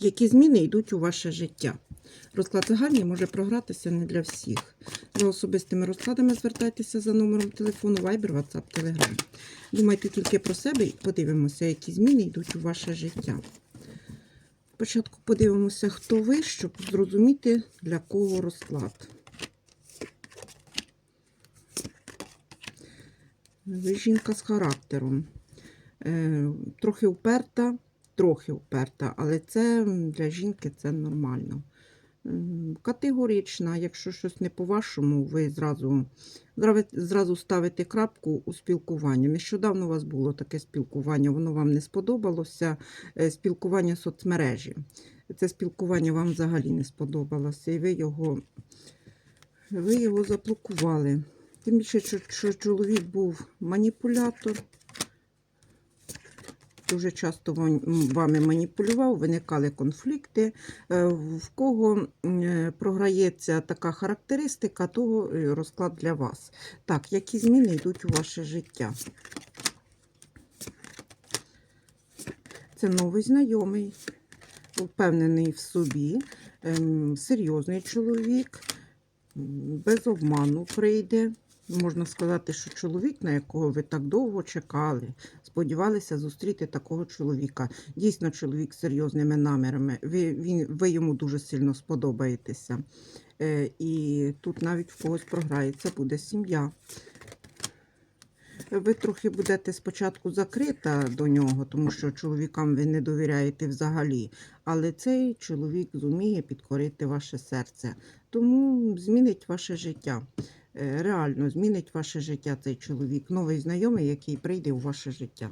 які зміни йдуть у ваше життя. Розклад загальний може програтися не для всіх. За особистими розкладами звертайтеся за номером телефону Viber, WhatsApp, Telegram. Думайте тільки про себе і подивимося, які зміни йдуть у ваше життя. Спочатку подивимося, хто ви, щоб зрозуміти, для кого розклад. Ви жінка з характером. Е, трохи вперта, трохи вперта, але це для жінки це нормально. Категорична, якщо щось не по-вашому, ви зразу, зразу- ставите крапку у спілкуванні. Нещодавно у вас було таке спілкування, воно вам не сподобалося. Е, Спілкування соцмережі. Це спілкування вам взагалі не сподобалося, і ви його, ви його заблокували. Тим більше, що чоловік був маніпулятор. Дуже часто вами маніпулював, виникали конфлікти. Е, В кого е, програється така характеристика, того е, розклад для вас. Так, які зміни йдуть у ваше життя? Це новий знайомий, впевнений в собі, ем, серйозний чоловік, без обману прийде. Можна сказати, що чоловік, на якого ви так довго чекали, сподівалися зустріти такого чоловіка. Дійсно, чоловік з серйозними намірами. Ви, він, ви йому дуже сильно сподобаєтеся. Е, і тут навіть в когось програється буде сім'я. Ви трохи будете спочатку закрита до нього, тому що чоловікам ви не довіряєте взагалі. Але цей чоловік зуміє підкорити ваше серце. Тому змінить ваше життя. Е, Реально змінить ваше життя цей чоловік, новий знайомий, який прийде у ваше життя.